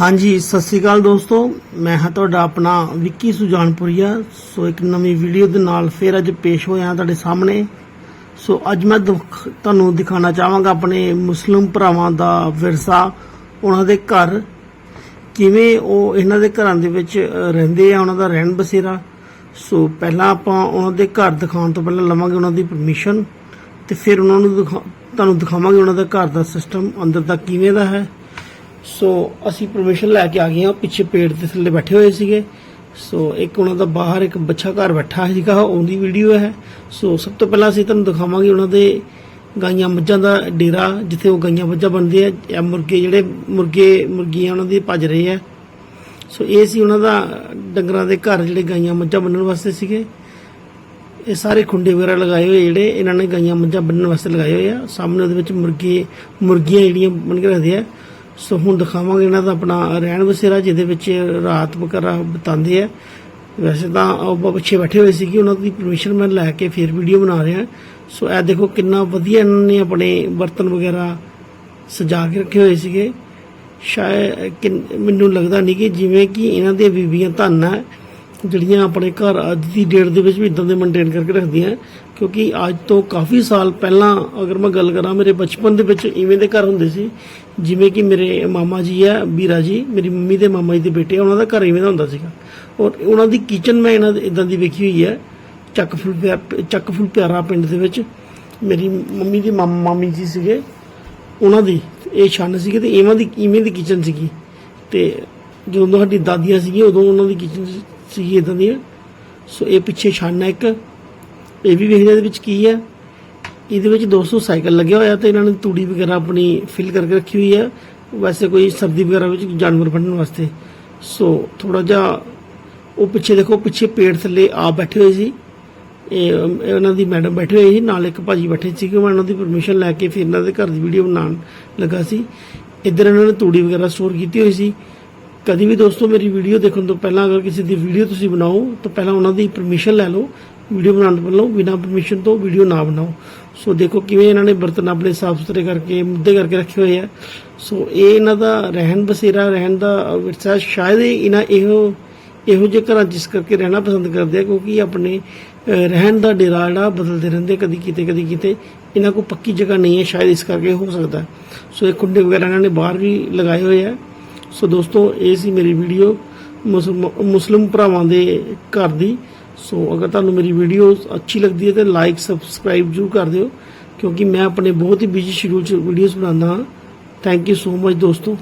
ਹਾਂਜੀ, ਸਤਿ ਸ੍ਰੀ ਅਕਾਲ ਦੋਸਤੋ। ਮੈਂ ਹਾਂ ਤੁਹਾਡਾ ਆਪਣਾ ਵਿੱਕੀ ਸੁਜਾਨਪੁਰੀਆ। ਸੋ ਇੱਕ ਨਵੀਂ ਵੀਡੀਓ ਦੇ ਨਾਲ ਫੇਰ ਅੱਜ ਪੇਸ਼ ਹੋਇਆ ਤੁਹਾਡੇ ਸਾਹਮਣੇ। ਸੋ ਅੱਜ ਮੈਂ ਦੁੱਖ- ਤੁਹਾਨੂੰ ਦਿਖਾਉਣਾ ਚਾਹਾਂਗਾ ਆਪਣੇ ਮੁਸਲਿਮ ਭਰਾਵਾਂ ਦਾ ਵਿਰਸਾ, ਉਹਨਾਂ ਦੇ ਘਰ। ਕਿਵੇਂ ਉਹ ਇਹਨਾਂ ਦੇ ਘਰਾਂ ਦੇ ਵਿੱਚ ਰਹਿੰਦੇ ਆ, ਉਹਨਾਂ ਦਾ ਰਹਿਣ ਬਸੇਰਾ। ਸੋ ਪਹਿਲਾਂ ਆਪਾਂ ਉਹਨਾਂ ਦੇ ਘਰ ਦਿਖਾਉਣ ਤੋਂ ਪਹਿਲਾਂ ਲਵਾਂਗੇ ਉਹਨਾਂ ਦੀ ਪਰਮਿਸ਼ਨ ਤੇ ਫਿਰ ਉਹਨਾਂ ਨੂੰ ਦਿਖਾ- ਤੁਹਾਨੂੰ ਦਿਖਾਵਾਂਗੇ ਉਹਨਾਂ ਦਾ ਘਰ ਦਾ ਸਿਸਟਮ ਅੰਦਰ ਦਾ ਕਿਵੇਂ ਦਾ ਹੈ। ਸੋ ਅਸੀਂ ਪਰਮਿਸ਼ਨ ਲੈ ਕੇ ਆ ਗਏ ਹਾਂ। ਪਿੱਛੇ ਪੇੜ ਦੇ ਥੱਲੇ ਬੈਠੇ ਹੋਏ ਸੀਗੇ। ਸੋ ਇੱਕ ਉਹਨਾਂ ਦਾ ਬਾਹਰ ਇੱਕ ਬੱਚਾ ਘਰ ਬੈਠਾ ਸੀਗਾ। ਉਹਦੀ ਵੀਡੀਓ ਹੈ। ਸੋ ਸਭ ਤੋਂ ਪਹਿਲਾਂ ਅਸੀਂ ਤੁਹਾਨੂੰ ਦਿਖਾਵਾਂਗੇ ਉਹਨਾਂ ਦੇ ਗਾਈਆਂ ਮੱਝਾਂ ਦਾ ਡੇਰਾ, ਜਿੱਥੇ ਉਹ ਗਾਈਆਂ ਮੱਝਾਂ ਬਣਦੇ ਆ। ਇਹ ਮੁਰਗੇ ਜਿਹੜੇ ਮੁਰਗੇ, ਮੁਰਗੀਆਂ ਉਹਨਾਂ ਦੀ ਭੱਜ ਰਹੇ ਆ। ਸੋ ਇਹ ਸੀ ਉਹਨਾਂ ਦਾ ਡੰਗਰਾਂ ਦੇ ਘਰ ਜਿਹੜੇ ਗਾਈਆਂ ਮੱਝਾਂ ਬੰਨਣ ਵਾਸਤੇ ਸੀਗੇ। ਇਹ ਸਾਰੇ ਖੁੰਡੇ ਵਗੈਰਾ ਲਗਾਏ ਹੋਏ ਜਿਹੜੇ ਇਹਨਾਂ ਨੇ ਗਾਈਆਂ ਮੱਝਾਂ ਬੰਨਣ ਵਾਸਤੇ ਲਗਾਏ ਹੋਏ ਆ। ਸਾਹਮਣੇ ਉਹਦੇ ਵਿੱਚ ਮੁਰਗੇ, ਮੁਰਗੀਆਂ ਜਿਹੜੀਆਂ ਬਣ ਕੇ ਰੱਖਦੇ ਆ। ਸੋ ਹੁਣ ਦਿਖਾਵਾਂਗੇ ਇਹਨਾਂ ਦਾ ਆਪਣਾ ਰਹਿਣ ਵਸੇਰਾ, ਜਿਹਦੇ ਵਿੱਚ ਰਾਤ ਵਗੈਰਾ ਬਿਤਾਉਂਦੇ ਆ। ਵੈਸੇ ਤਾਂ ਉਹ ਪਿੱਛੇ ਬੈਠੇ ਹੋਏ ਸੀਗੇ ਉਹਨਾਂ ਦੀ ਪਰਮਿਸ਼ਨ ਮੈਂ ਲੈ ਕੇ ਫਿਰ ਵੀਡੀਓ ਬਣਾ ਰਿਹਾ। ਸੋ ਇਹ ਦੇਖੋ ਕਿੰਨਾ ਵਧੀਆ ਇਹਨਾਂ ਨੇ ਆਪਣੇ ਬਰਤਨ ਵਗੈਰਾ ਸਜਾ ਕੇ ਰੱਖੇ ਹੋਏ ਸੀਗੇ। ਸ਼ਾਇਦ ਕਿ ਮੈਨੂੰ ਲੱਗਦਾ ਨਹੀਂ ਕਿ ਜਿਵੇਂ ਕਿ ਇਹਨਾਂ ਦੀਆਂ ਬੀਬੀਆਂ ਧੰਨ ਹੈ ਜਿਹੜੀਆਂ ਆਪਣੇ ਘਰ ਅੱਜ ਦੀ ਡੇਟ ਦੇ ਵਿੱਚ ਵੀ ਇਦਾਂ ਦੇ ਮੇਨਟੇਨ ਕਰਕੇ ਰੱਖਦੀਆਂ, ਕਿਉਂਕਿ ਅੱਜ ਤੋਂ ਕਾਫੀ ਸਾਲ ਪਹਿਲਾਂ ਅਗਰ ਮੈਂ ਗੱਲ ਕਰਾਂ, ਮੇਰੇ ਬਚਪਨ ਦੇ ਵਿੱਚ ਇਵੇਂ ਦੇ ਘਰ ਹੁੰਦੇ ਸੀ, ਜਿਵੇਂ ਕਿ ਮੇਰੇ ਮਾਮਾ ਜੀ ਆ ਵੀਰਾ ਜੀ, ਮੇਰੀ ਮੰਮੀ ਦੇ ਮਾਮਾ ਜੀ ਦੇ ਬੇਟੇ ਉਹਨਾਂ ਦਾ ਘਰ ਇਵੇਂ ਦਾ ਹੁੰਦਾ ਸੀਗਾ। ਔਰ ਉਹਨਾਂ ਦੀ ਕਿਚਨ ਮੈਂ ਇਹਨਾਂ ਇਦਾਂ ਦੀ ਵੇਖੀ ਹੋਈ ਹੈ, ਚੱਕ ਫੁੱਲ ਪਿਆ- ਚੱਕ ਫੁੱਲ ਪਿਆਰਾ ਪਿੰਡ ਦੇ ਵਿੱਚ, ਮੇਰੀ ਮੰਮੀ ਦੀ ਮਾਮ- ਮਾਮੀ ਜੀ ਸੀਗੇ, ਉਹਨਾਂ ਦੀ, ਇਹ ਛੰਨ ਸੀਗੇ ਤੇ ਇਵੇਂ ਦੀ ਇਵੇਂ ਦੀ ਕਿਚਨ ਸੀਗੀ। ਤੇ ਜਦੋਂ ਸਾਡੀ ਦਾਦੀਆਂ ਸੀਗੀਆਂ, ਉਦੋਂ ਉਹਨਾਂ ਦੀ ਕਿਚਨ ਸੀਗੀ ਇਦਾਂ ਦੀ ਸੋ ਇਹ ਪਿੱਛੇ ਛਾਨਾ ਇੱਕ ਇਹ ਵੀ ਵੇਖਦੇ ਇਹਦੇ ਵਿੱਚ ਕੀ ਹੈ ਇਹਦੇ ਵਿੱਚ 200 ਸਾਈਕਲ ਲੱਗਿਆ ਹੋਇਆ ਤੇ ਇਹਨਾਂ ਨੇ ਤੂੜੀ ਵਗੈਰਾ ਆਪਣੀ ਫਿਲ ਕਰਕੇ ਰੱਖੀ ਹੋਈ ਹੈ ਵੈਸੇ ਕੋਈ ਸਰਦੀ ਵਗੈਰਾ ਵਿੱਚ ਜਾਨਵਰ ਫੜਨ ਵਾਸਤੇ। ਸੋ ਥੋੜਾ ਜਿਹਾ ਉਹ ਪਿੱਛੇ ਦੇਖੋ ਪਿੱਛੇ ਪੇੜ ਥੱਲੇ ਆਪ ਬੈਠੇ ਹੋਏ ਸੀ। ਇਹ ਅਮ, ਉਹਨਾਂ ਦੀ ਮੈਡਮ ਬੈਠੇ ਹੋਏ ਸੀ ਨਾਲ ਇੱਕ ਭਾਜੀ ਬੈਠੇ ਸੀ ਕਿ ਮੈਂ ਉਹਨਾਂ ਦੀ ਪਰਮਿਸ਼ਨ ਲੈ ਕੇ ਫਿਰ ਇਹਨਾਂ ਦੇ ਘਰ ਦੀ ਵੀਡੀਓ ਬਣਾਉਣ ਲੱਗਾ ਸੀ। ਇੱਧਰ ਇਹਨਾਂ ਨੇ ਤੂੜੀ ਵਗੈਰਾ ਸਟੋਰ ਕੀਤੀ ਹੋਈ ਸੀ। ਕਦੀ ਵੀ ਦੋਸਤੋ ਮੇਰੀ ਵੀਡੀਓ ਦੇਖਣ ਤੋਂ ਪਹਿਲਾਂ ਅਗਰ ਕਿਸੇ ਦੀ ਵੀਡੀਓ ਤੁਸੀਂ ਬਣਾਓ, ਤਾਂ ਪਹਿਲਾਂ ਉਹਨਾਂ ਦੀ ਪਰਮਿਸ਼ਨ ਲੈ ਲਓ। ਵੀਡੀਓ ਬਣਾਉਣ ਤੋਂ ਪਹਿਲਾਂ ਬਿਨਾਂ ਪਰਮਿਸ਼ਨ ਤੋਂ ਵੀਡੀਓ ਨਾ ਬਣਾਓ। ਸੋ ਦੇਖੋ ਕਿਵੇਂ ਇਹਨਾਂ ਨੇ ਬਰਤਨ ਆਪਣੇ ਸਾਫ਼ ਸੁਥਰੇ ਕਰਕੇ, ਮੁੱਦੇ ਕਰਕੇ ਰੱਖੇ ਹੋਏ ਆ। ਸੋ ਇਹ ਇਹਨਾਂ ਦਾ ਰਹਿਣ ਬਸੇਰਾ, ਰਹਿਣ ਦਾ ਵਿਰਸਾ ਸ਼ਾਇਦ ਇਹਨਾਂ ਇਹੋ ਇਹੋ ਜਿਹੇ ਘਰਾਂ ਜਿਸ ਕਰਕੇ ਰਹਿਣਾ ਪਸੰਦ ਕਰਦੇ ਆ, ਕਿਉਂਕਿ ਆਪਣੇ ਰਹਿਣ ਦਾ ਡੇਰਾ ਜਿਹੜਾ ਬਦਲਦੇ ਰਹਿੰਦੇ ਕਦੀ ਕਿਤੇ ਕਦੀ ਕਿਤੇ। ਇਹਨਾਂ ਕੋਲ ਪੱਕੀ ਜਗ੍ਹਾ ਨਹੀਂ ਹੈ, ਸ਼ਾਇਦ ਇਸ ਕਰਕੇ ਹੋ ਸਕਦਾ। ਸੋ ਇਹ ਕੁੰਡੇ ਵਗੈਰਾ ਇਹਨਾਂ ਨੇ ਬਾਹਰ ਵੀ ਲਗਾਏ ਹੋਏ ਆ। ਸੋ ਦੋਸਤੋ, ਇਹ ਸੀ ਮੇਰੀ ਵੀਡੀਓ ਮੁਸਲਮ ਮੁਸਲਿਮ ਭਰਾਵਾਂ ਦੇ ਘਰ ਦੀ। ਸੋ ਅਗਰ ਤੁਹਾਨੂੰ ਮੇਰੀ ਵੀਡੀਓ ਅੱਛੀ ਲੱਗਦੀ ਹੈ, ਤਾਂ ਲਾਈਕ ਸਬਸਕ੍ਰਾਈਬ ਜ਼ਰੂਰ ਕਰ ਦਿਓ, ਕਿਉਂਕਿ ਮੈਂ ਆਪਣੇ ਬਹੁਤ ਹੀ ਬਿਜ਼ੀ ਸ਼ਡਿਊਲ 'ਚ ਵੀਡੀਓਜ਼ ਬਣਾਉਂਦਾ ਹਾਂ। ਥੈਂਕ ਯੂ ਸੋ ਮਚ ਦੋਸਤੋ।